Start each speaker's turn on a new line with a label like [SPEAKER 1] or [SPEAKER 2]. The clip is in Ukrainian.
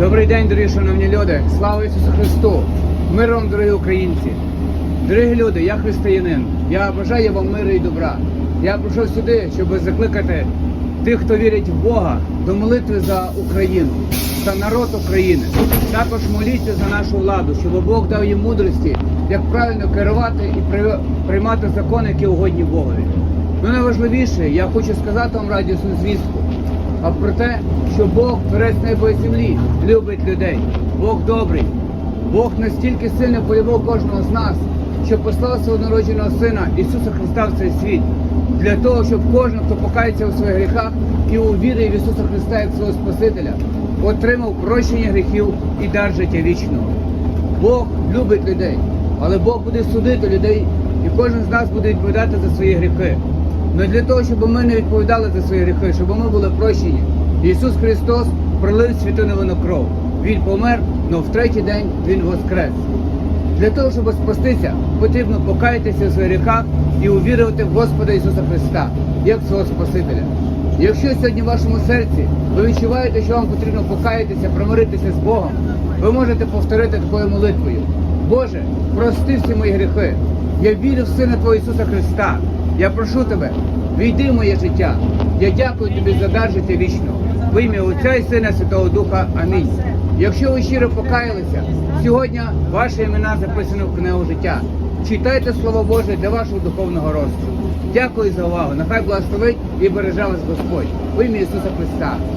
[SPEAKER 1] Добрий день, дорогі шановні люди! Слава Ісусу Христу! Мир вам, дорогі українці! Дорогі люди, я християнин. Я бажаю вам миру і добра. Я прийшов сюди, щоб закликати тих, хто вірить в Бога, до молитви за Україну, за народ України. Також моліться за нашу владу, щоб Бог дав їм мудрості, як правильно керувати і приймати закони, які угодні Богові. Ну найважливіше, я хочу сказати вам радісну звістку а про те, що Бог творець неба і землі, любить людей. Бог добрий. Бог настільки сильно полюбив кожного з нас, що послав свого народженого сина Ісуса Христа в цей світ, для того, щоб кожен, хто покається у своїх гріхах і увірив в Ісуса Христа як свого Спасителя, отримав прощення гріхів і дар життя вічного. Бог любить людей, але Бог буде судити людей, і кожен з нас буде відповідати за свої гріхи. Але для того, щоб ми не відповідали за свої гріхи, щоб ми були прощені, Ісус Христос пролив святу невинну кров. Він помер, але в третій день Він воскрес. Для того, щоб спастися, потрібно покаятися в своїх гріхах і увірувати в Господа Ісуса Христа як свого Спасителя. Якщо сьогодні в вашому серці ви відчуваєте, що вам потрібно покаятися, примиритися з Богом, ви можете повторити такою молитвою. Боже, прости всі мої гріхи. Я вірю в Сина Твого Ісуса Христа. Я прошу тебе, війди в моє життя. Я дякую тобі за дар життя вічного. В ім'я Отця і Сина Святого Духа. Амінь. Якщо ви щиро покаялися, сьогодні ваші імена записані в книгу життя. Читайте Слово Боже для вашого духовного росту. Дякую за увагу. Нехай благословить і береже вас Господь. В ім'я Ісуса Христа.